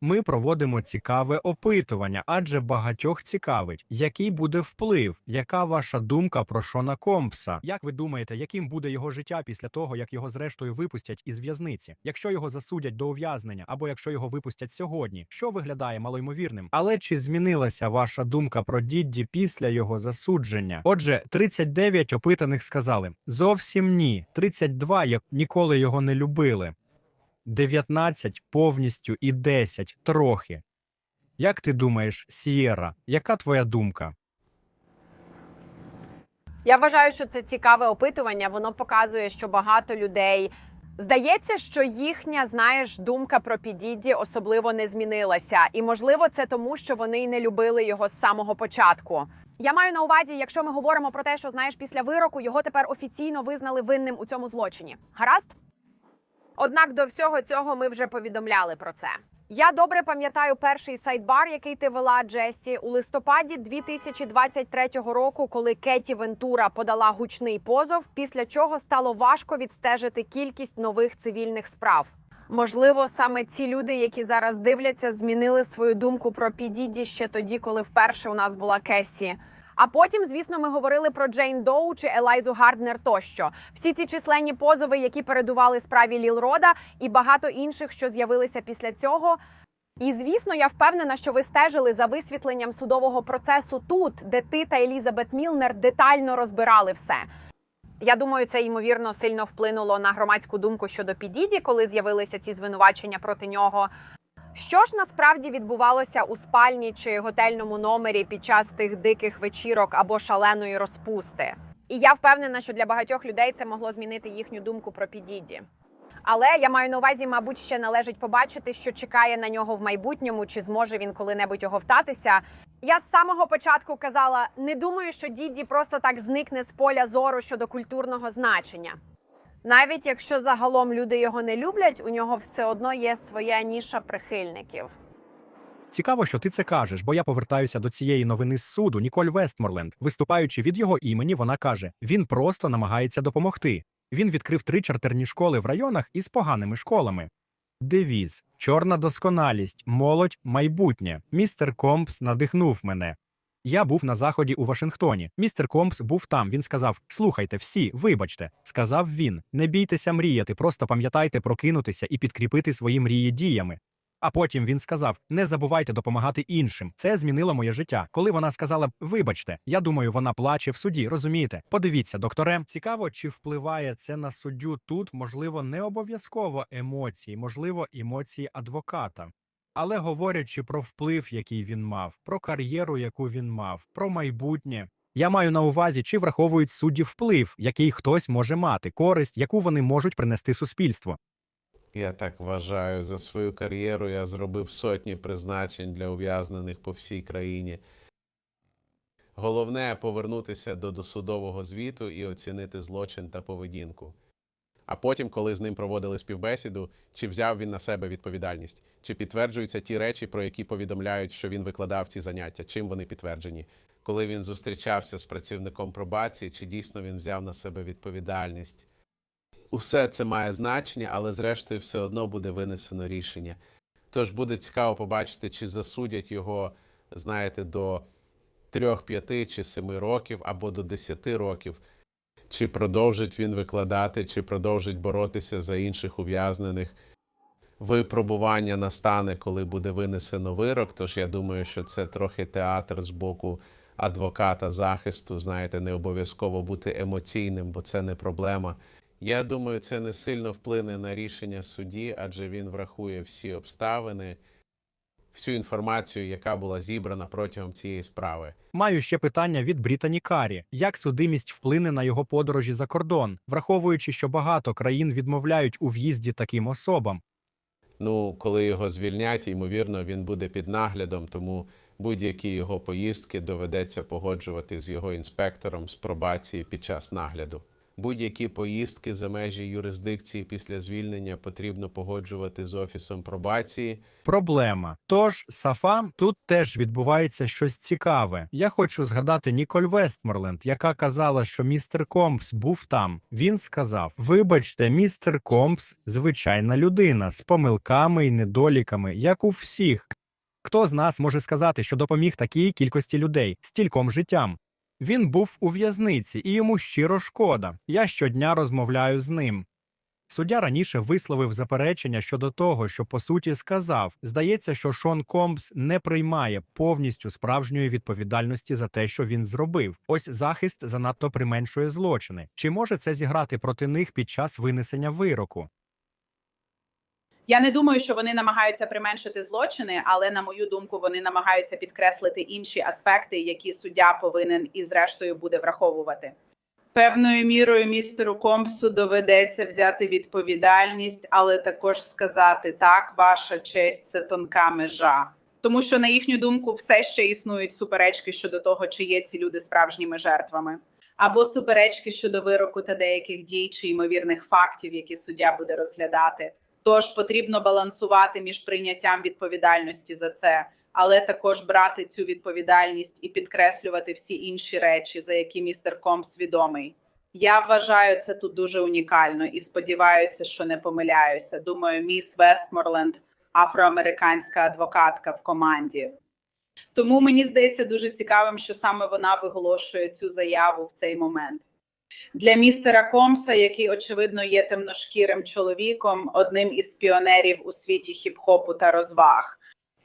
Ми проводимо цікаве опитування, адже багатьох цікавить, який буде вплив, яка ваша думка про Шона Компса? Як ви думаєте, яким буде його життя після того, як його зрештою випустять із в'язниці? Якщо його засудять до ув'язнення, або якщо його випустять сьогодні, що виглядає малоймовірним? Але чи змінилася ваша думка про Дідді після його засудження? Отже, 39 опитаних сказали зовсім ні. 32 як ніколи його не любили. 19 повністю і 10 трохи. Як ти думаєш, Сієра, яка твоя думка? Я вважаю, що це цікаве опитування. Воно показує, що багато людей здається, що їхня, знаєш, думка про Підіді особливо не змінилася, і можливо, це тому, що вони й не любили його з самого початку. Я маю на увазі, якщо ми говоримо про те, що знаєш, після вироку його тепер офіційно визнали винним у цьому злочині. Гаразд? Однак до всього цього ми вже повідомляли про це. Я добре пам'ятаю перший сайдбар, який ти вела Джесі у листопаді 2023 року, коли Кеті Вентура подала гучний позов, після чого стало важко відстежити кількість нових цивільних справ. Можливо, саме ці люди, які зараз дивляться, змінили свою думку про Підіді ще тоді, коли вперше у нас була Кесі. А потім, звісно, ми говорили про Джейн Доу чи Елайзу Гарднер тощо. Всі ці численні позови, які передували справі Ліл Рода, і багато інших, що з'явилися після цього. І звісно, я впевнена, що ви стежили за висвітленням судового процесу тут, де ти та Елізабет Мілнер детально розбирали все. Я думаю, це ймовірно сильно вплинуло на громадську думку щодо Підіді, коли з'явилися ці звинувачення проти нього. Що ж насправді відбувалося у спальні чи готельному номері під час тих диких вечірок або шаленої розпусти? І я впевнена, що для багатьох людей це могло змінити їхню думку про Підіді. Але я маю на увазі, мабуть, ще належить побачити, що чекає на нього в майбутньому, чи зможе він коли-небудь оговтатися. Я з самого початку казала: не думаю, що Дідді просто так зникне з поля зору щодо культурного значення. Навіть якщо загалом люди його не люблять, у нього все одно є своя ніша прихильників. Цікаво, що ти це кажеш, бо я повертаюся до цієї новини з суду Ніколь Вестморленд. Виступаючи від його імені, вона каже: він просто намагається допомогти. Він відкрив три чартерні школи в районах із поганими школами. Девіз, чорна досконалість, молодь, майбутнє. Містер Компс надихнув мене. Я був на заході у Вашингтоні. Містер Компс був там. Він сказав: Слухайте, всі, вибачте, сказав він. Не бійтеся мріяти, просто пам'ятайте прокинутися і підкріпити свої мрії діями. А потім він сказав: Не забувайте допомагати іншим. Це змінило моє життя. Коли вона сказала Вибачте, я думаю, вона плаче в суді. Розумієте? Подивіться, докторе. Цікаво, чи впливає це на суддю тут, можливо, не обов'язково емоції, можливо, емоції адвоката. Але говорячи про вплив, який він мав, про кар'єру, яку він мав, про майбутнє. Я маю на увазі, чи враховують судді вплив, який хтось може мати, користь, яку вони можуть принести суспільству. Я так вважаю, за свою кар'єру я зробив сотні призначень для ув'язнених по всій країні. Головне повернутися до досудового звіту і оцінити злочин та поведінку. А потім, коли з ним проводили співбесіду, чи взяв він на себе відповідальність, чи підтверджуються ті речі, про які повідомляють, що він викладав ці заняття, чим вони підтверджені, коли він зустрічався з працівником пробації, чи дійсно він взяв на себе відповідальність. Усе це має значення, але зрештою все одно буде винесено рішення. Тож буде цікаво побачити, чи засудять його, знаєте, до 3, 5 чи 7 років або до 10 років. Чи продовжить він викладати, чи продовжить боротися за інших ув'язнених. Випробування настане, коли буде винесено вирок. Тож я думаю, що це трохи театр з боку адвоката захисту. Знаєте, не обов'язково бути емоційним, бо це не проблема. Я думаю, це не сильно вплине на рішення судді, адже він врахує всі обставини, всю інформацію, яка була зібрана протягом цієї справи. Маю ще питання від Брітані Карі: як судимість вплине на його подорожі за кордон, враховуючи, що багато країн відмовляють у в'їзді таким особам. Ну, коли його звільнять, ймовірно, він буде під наглядом, тому будь-які його поїздки доведеться погоджувати з його інспектором з пробації під час нагляду. Будь-які поїздки за межі юрисдикції після звільнення потрібно погоджувати з офісом пробації. Проблема. Тож, Сафа, тут теж відбувається щось цікаве. Я хочу згадати Ніколь Вестморленд, яка казала, що містер Компс був там. Він сказав: Вибачте, містер Компс звичайна людина з помилками і недоліками, як у всіх. Хто з нас може сказати, що допоміг такій кількості людей, стільком життям? Він був у в'язниці, і йому щиро шкода. Я щодня розмовляю з ним. Суддя раніше висловив заперечення щодо того, що по суті сказав. Здається, що Шон Комбс не приймає повністю справжньої відповідальності за те, що він зробив. Ось захист занадто применшує злочини. Чи може це зіграти проти них під час винесення вироку? Я не думаю, що вони намагаються применшити злочини, але на мою думку, вони намагаються підкреслити інші аспекти, які суддя повинен і зрештою буде враховувати. Певною мірою містеру Компсу доведеться взяти відповідальність, але також сказати так, ваша честь це тонка межа. Тому що, на їхню думку, все ще існують суперечки щодо того, чи є ці люди справжніми жертвами, або суперечки щодо вироку та деяких дій чи ймовірних фактів, які суддя буде розглядати. Тож потрібно балансувати між прийняттям відповідальності за це, але також брати цю відповідальність і підкреслювати всі інші речі, за які містер Компс відомий. Я вважаю це тут дуже унікально і сподіваюся, що не помиляюся. Думаю, міс Вестморленд афроамериканська адвокатка в команді. Тому мені здається дуже цікавим, що саме вона виголошує цю заяву в цей момент. Для містера Комса, який очевидно є темношкірим чоловіком, одним із піонерів у світі хіп-хопу та розваг.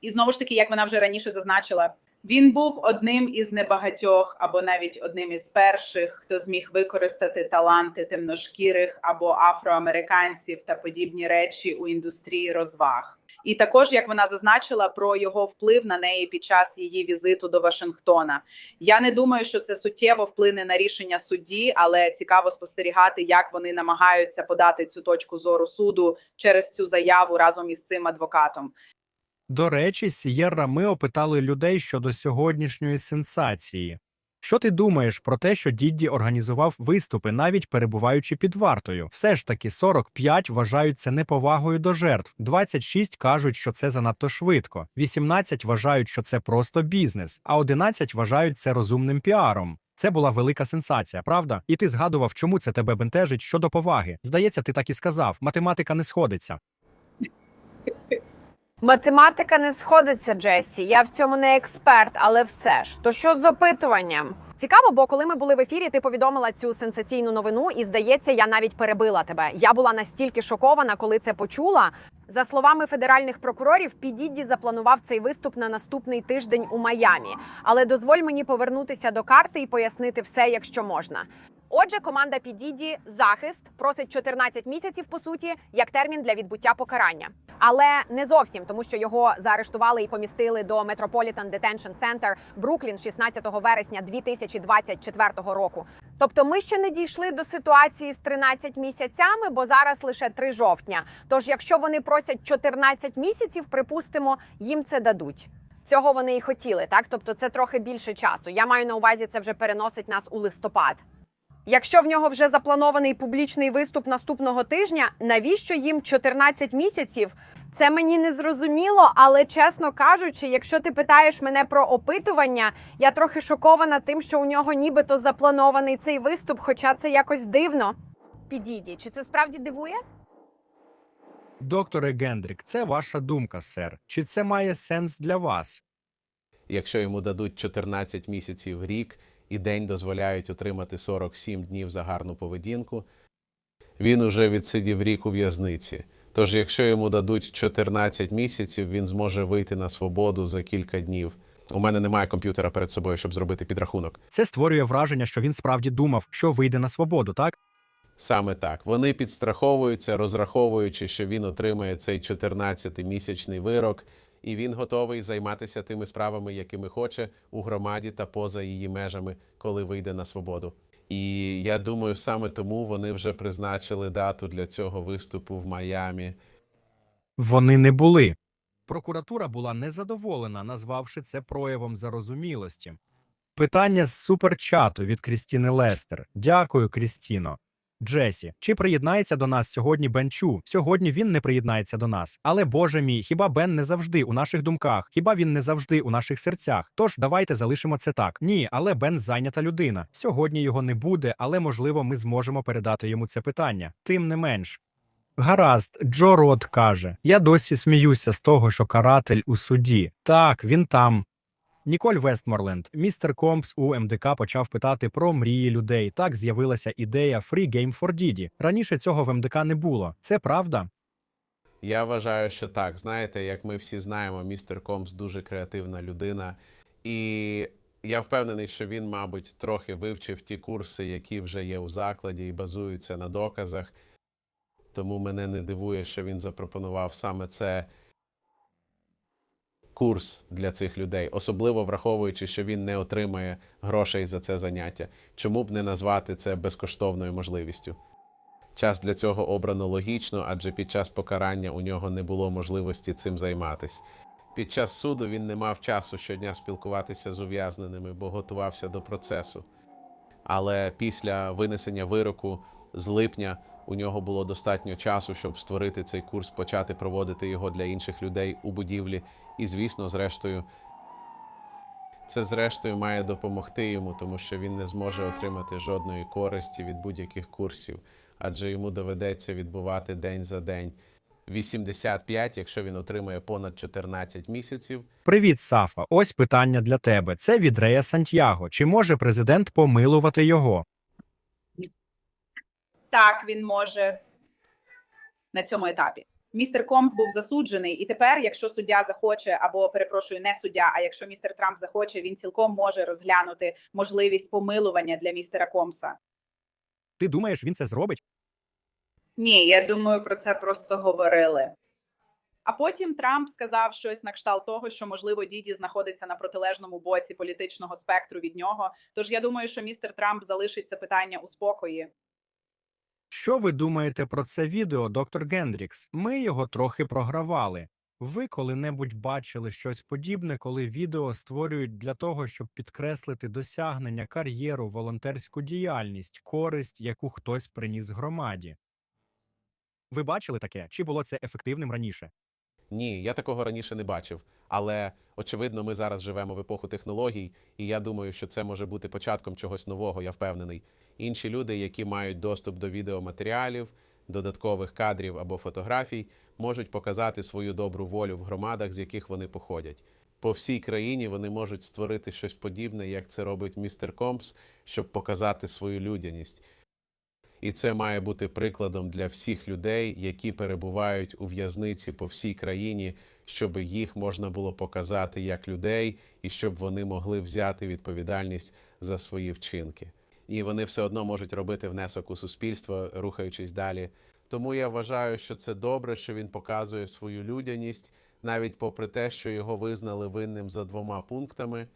І знову ж таки, як вона вже раніше зазначила, він був одним із небагатьох, або навіть одним із перших, хто зміг використати таланти темношкірих або афроамериканців та подібні речі у індустрії розваг. І також, як вона зазначила, про його вплив на неї під час її візиту до Вашингтона. Я не думаю, що це суттєво вплине на рішення судді, але цікаво спостерігати, як вони намагаються подати цю точку зору суду через цю заяву разом із цим адвокатом. До речі, Сієрра, ми опитали людей щодо сьогоднішньої сенсації. Що ти думаєш про те, що Дідді організував виступи, навіть перебуваючи під вартою? Все ж таки 45 вважають це неповагою до жертв, 26 кажуть, що це занадто швидко, 18 вважають, що це просто бізнес, а 11 вважають це розумним піаром. Це була велика сенсація, правда? І ти згадував, чому це тебе бентежить щодо поваги. Здається, ти так і сказав. Математика не сходиться. Математика не сходиться, Джесі. Я в цьому не експерт, але все ж. То що з опитуванням? Цікаво, бо коли ми були в ефірі, ти повідомила цю сенсаційну новину, і здається, я навіть перебила тебе. Я була настільки шокована, коли це почула. За словами федеральних прокурорів, Підідді запланував цей виступ на наступний тиждень у Майамі. Але дозволь мені повернутися до карти і пояснити все, якщо можна. Отже, команда Підіді захист просить 14 місяців по суті як термін для відбуття покарання, але не зовсім, тому що його заарештували і помістили до Metropolitan Detention Center Бруклін 16 вересня 2024 року. Тобто, ми ще не дійшли до ситуації з 13 місяцями, бо зараз лише 3 жовтня. Тож, якщо вони просять 14 місяців, припустимо, їм це дадуть. Цього вони і хотіли, так тобто це трохи більше часу. Я маю на увазі, це вже переносить нас у листопад. Якщо в нього вже запланований публічний виступ наступного тижня, навіщо їм 14 місяців? Це мені не зрозуміло, але чесно кажучи, якщо ти питаєш мене про опитування, я трохи шокована тим, що у нього нібито запланований цей виступ, хоча це якось дивно. Підійді, чи це справді дивує? Докторе Гендрік, це ваша думка, сер. Чи це має сенс для вас? Якщо йому дадуть 14 місяців рік і день дозволяють отримати 47 днів за гарну поведінку, він уже відсидів рік у в'язниці. Тож, якщо йому дадуть 14 місяців, він зможе вийти на свободу за кілька днів. У мене немає комп'ютера перед собою, щоб зробити підрахунок. Це створює враження, що він справді думав, що вийде на свободу, так? Саме так. Вони підстраховуються, розраховуючи, що він отримає цей 14-місячний вирок, і він готовий займатися тими справами, якими хоче у громаді та поза її межами, коли вийде на свободу. І я думаю, саме тому вони вже призначили дату для цього виступу в Майамі. Вони не були. Прокуратура була незадоволена, назвавши це проявом зарозумілості. Питання з суперчату від Крістіни Лестер. Дякую, Крістіно. Джесі, чи приєднається до нас сьогодні Бен Чу? Сьогодні він не приєднається до нас. Але Боже мій, хіба Бен не завжди у наших думках? Хіба він не завжди у наших серцях? Тож давайте залишимо це так. Ні, але Бен зайнята людина. Сьогодні його не буде, але можливо ми зможемо передати йому це питання. Тим не менш. Гаразд, Джо Рот каже: Я досі сміюся з того, що каратель у суді. Так, він там. Ніколь Вестморленд, містер Компс у МДК почав питати про мрії людей. Так з'явилася ідея Free Game for Didi. Раніше цього в МДК не було. Це правда? Я вважаю, що так. Знаєте, як ми всі знаємо, містер Комс дуже креативна людина, і я впевнений, що він, мабуть, трохи вивчив ті курси, які вже є у закладі і базуються на доказах. Тому мене не дивує, що він запропонував саме це курс для цих людей, особливо враховуючи, що він не отримає грошей за це заняття. Чому б не назвати це безкоштовною можливістю? Час для цього обрано логічно, адже під час покарання у нього не було можливості цим займатися. Під час суду він не мав часу щодня спілкуватися з ув'язненими, бо готувався до процесу. Але після винесення вироку з липня у нього було достатньо часу, щоб створити цей курс, почати проводити його для інших людей у будівлі. І, звісно, зрештою, це зрештою має допомогти йому, тому що він не зможе отримати жодної користі від будь-яких курсів, адже йому доведеться відбувати день за день. 85, якщо він отримає понад 14 місяців, Привіт, Сафа. Ось питання для тебе. Це від Рея Сантьяго. Чи може президент помилувати його? Так, він може на цьому етапі. Містер Комс був засуджений, і тепер, якщо суддя захоче, або перепрошую, не суддя, а якщо містер Трамп захоче, він цілком може розглянути можливість помилування для містера Комса. Ти думаєш, він це зробить? Ні, я думаю, про це просто говорили. А потім Трамп сказав щось на кшталт того, що можливо діді знаходиться на протилежному боці політичного спектру від нього. Тож я думаю, що містер Трамп залишить це питання у спокої. Що ви думаєте про це відео, доктор Гендрікс? Ми його трохи програвали. Ви коли-небудь бачили щось подібне, коли відео створюють для того, щоб підкреслити досягнення, кар'єру, волонтерську діяльність, користь, яку хтось приніс громаді? Ви бачили таке? Чи було це ефективним раніше? Ні, я такого раніше не бачив. Але очевидно, ми зараз живемо в епоху технологій, і я думаю, що це може бути початком чогось нового, я впевнений. Інші люди, які мають доступ до відеоматеріалів, додаткових кадрів або фотографій, можуть показати свою добру волю в громадах, з яких вони походять. По всій країні вони можуть створити щось подібне, як це робить містер Компс, щоб показати свою людяність. І це має бути прикладом для всіх людей, які перебувають у в'язниці по всій країні, щоб їх можна було показати як людей, і щоб вони могли взяти відповідальність за свої вчинки. І вони все одно можуть робити внесок у суспільство, рухаючись далі. Тому я вважаю, що це добре, що він показує свою людяність, навіть попри те, що його визнали винним за двома пунктами.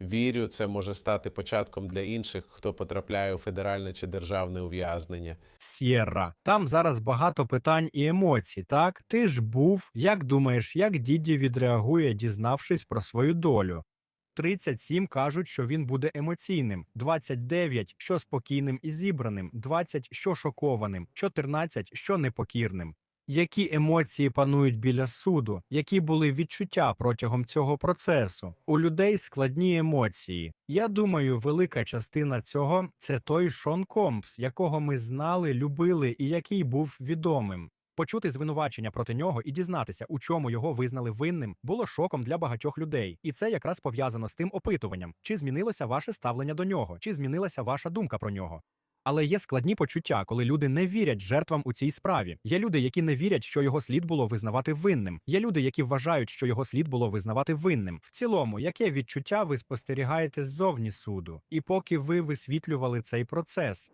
Вірю, це може стати початком для інших, хто потрапляє у федеральне чи державне ув'язнення. Сєрра. Там зараз багато питань і емоцій, так? Ти ж був. Як думаєш, як діді відреагує, дізнавшись про свою долю? 37 кажуть, що він буде емоційним, 29 – що спокійним і зібраним, 20 – що шокованим, 14 – що непокірним. Які емоції панують біля суду? Які були відчуття протягом цього процесу? У людей складні емоції. Я думаю, велика частина цього це той Шон Компс, якого ми знали, любили і який був відомим. Почути звинувачення проти нього і дізнатися, у чому його визнали винним, було шоком для багатьох людей, і це якраз пов'язано з тим опитуванням: чи змінилося ваше ставлення до нього, чи змінилася ваша думка про нього. Але є складні почуття, коли люди не вірять жертвам у цій справі. Є люди, які не вірять, що його слід було визнавати винним. Є люди, які вважають, що його слід було визнавати винним. В цілому, яке відчуття ви спостерігаєте ззовні суду? І поки ви висвітлювали цей процес,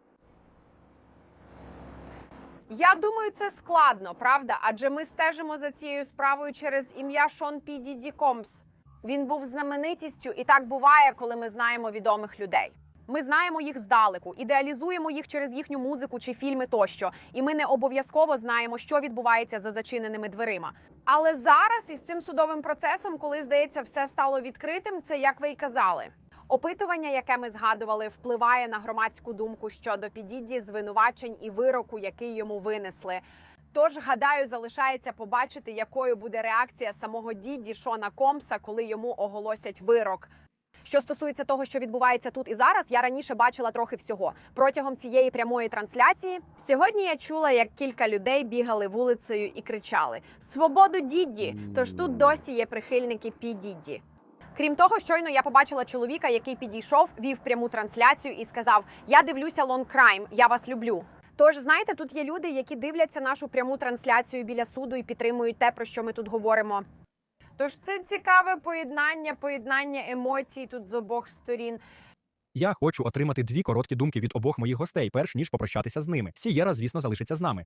Я думаю, це складно, правда? Адже ми стежимо за цією справою через ім'я Шон Піді Ді Компс. Він був знаменитістю, і так буває, коли ми знаємо відомих людей. Ми знаємо їх здалеку, ідеалізуємо їх через їхню музику чи фільми тощо, і ми не обов'язково знаємо, що відбувається за зачиненими дверима. Але зараз із цим судовим процесом, коли здається, все стало відкритим, це як ви й казали. Опитування, яке ми згадували, впливає на громадську думку щодо підіді звинувачень і вироку, який йому винесли. Тож гадаю, залишається побачити, якою буде реакція самого діді Шона Комса, коли йому оголосять вирок. Що стосується того, що відбувається тут і зараз, я раніше бачила трохи всього протягом цієї прямої трансляції. Сьогодні я чула, як кілька людей бігали вулицею і кричали Свободу дідді! Тож тут досі є прихильники Пі Дідді. Крім того, щойно я побачила чоловіка, який підійшов, вів пряму трансляцію і сказав: Я дивлюся Long Crime, я вас люблю. Тож, знаєте, тут є люди, які дивляться нашу пряму трансляцію біля суду і підтримують те, про що ми тут говоримо. Тож це цікаве поєднання, поєднання емоцій тут з обох сторін. Я хочу отримати дві короткі думки від обох моїх гостей, перш ніж попрощатися з ними. Сієра, звісно, залишиться з нами.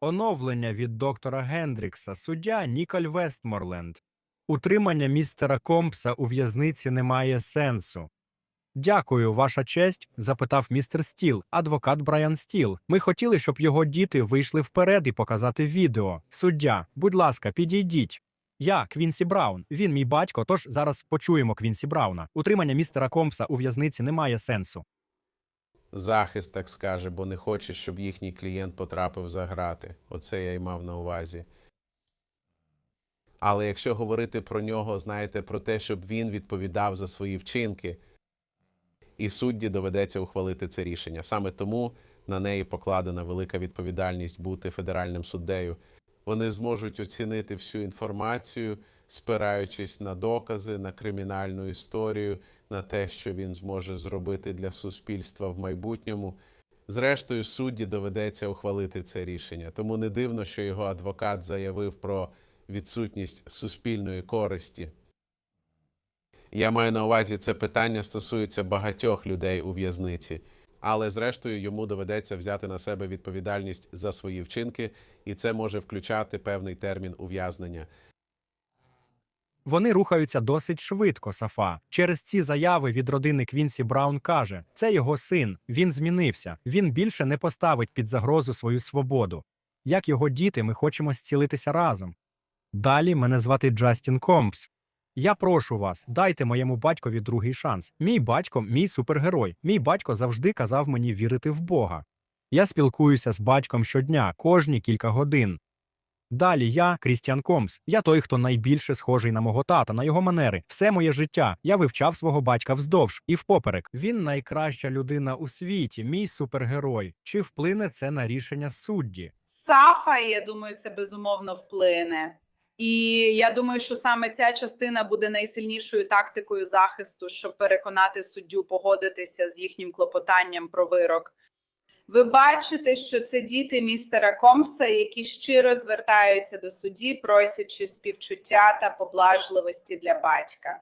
Оновлення від доктора Гендрікса, суддя Ніколь Вестморленд. Утримання містера Компса у в'язниці не має сенсу. Дякую, ваша честь, запитав містер Стіл, адвокат Брайан Стіл. Ми хотіли, щоб його діти вийшли вперед і показати відео. Суддя, будь ласка, підійдіть. Я Квінсі Браун. Він мій батько. Тож зараз почуємо Квінсі Брауна. Утримання містера Компса у в'язниці не має сенсу. Захист так скаже, бо не хоче, щоб їхній клієнт потрапив за грати. Оце я й мав на увазі. Але якщо говорити про нього, знаєте, про те, щоб він відповідав за свої вчинки, і судді доведеться ухвалити це рішення. Саме тому на неї покладена велика відповідальність бути федеральним суддею. Вони зможуть оцінити всю інформацію, спираючись на докази, на кримінальну історію, на те, що він зможе зробити для суспільства в майбутньому. Зрештою, судді доведеться ухвалити це рішення. Тому не дивно, що його адвокат заявив про відсутність суспільної користі. Я маю на увазі, це питання стосується багатьох людей у в'язниці, але зрештою йому доведеться взяти на себе відповідальність за свої вчинки, і це може включати певний термін ув'язнення. Вони рухаються досить швидко, Сафа. Через ці заяви від родини Квінсі Браун каже: це його син. Він змінився. Він більше не поставить під загрозу свою свободу. Як його діти, ми хочемо зцілитися разом. Далі мене звати Джастін Компс. Я прошу вас, дайте моєму батькові другий шанс. Мій батько мій супергерой. Мій батько завжди казав мені вірити в Бога. Я спілкуюся з батьком щодня, кожні кілька годин. Далі я Крістіан Комс. Я той, хто найбільше схожий на мого тата, на його манери. Все моє життя. Я вивчав свого батька вздовж і впоперек. Він найкраща людина у світі, мій супергерой. Чи вплине це на рішення судді? Сафа, я думаю, це безумовно вплине. І я думаю, що саме ця частина буде найсильнішою тактикою захисту, щоб переконати суддю погодитися з їхнім клопотанням про вирок. Ви бачите, що це діти містера Компса, які щиро звертаються до судді, просячи співчуття та поблажливості для батька.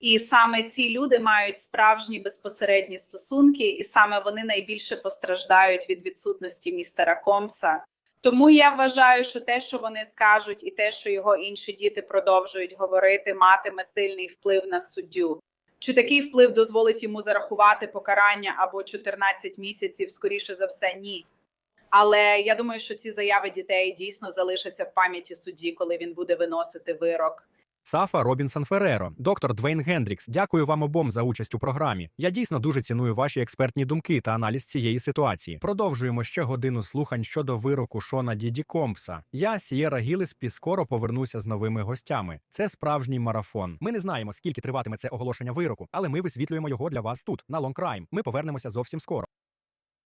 І саме ці люди мають справжні безпосередні стосунки, і саме вони найбільше постраждають від відсутності містера Компса. Тому я вважаю, що те, що вони скажуть, і те, що його інші діти продовжують говорити, матиме сильний вплив на суддю. Чи такий вплив дозволить йому зарахувати покарання або 14 місяців? Скоріше за все, ні. Але я думаю, що ці заяви дітей дійсно залишаться в пам'яті судді, коли він буде виносити вирок. Сафа Робінсон Фереро, доктор Двейн Гендрікс. Дякую вам обом за участь у програмі. Я дійсно дуже ціную ваші експертні думки та аналіз цієї ситуації. Продовжуємо ще годину слухань щодо вироку Шона Діді Компса. Я, Сієра Гілеспі, скоро повернуся з новими гостями. Це справжній марафон. Ми не знаємо, скільки триватиме це оголошення вироку, але ми висвітлюємо його для вас тут, на Long Crime. Ми повернемося зовсім скоро.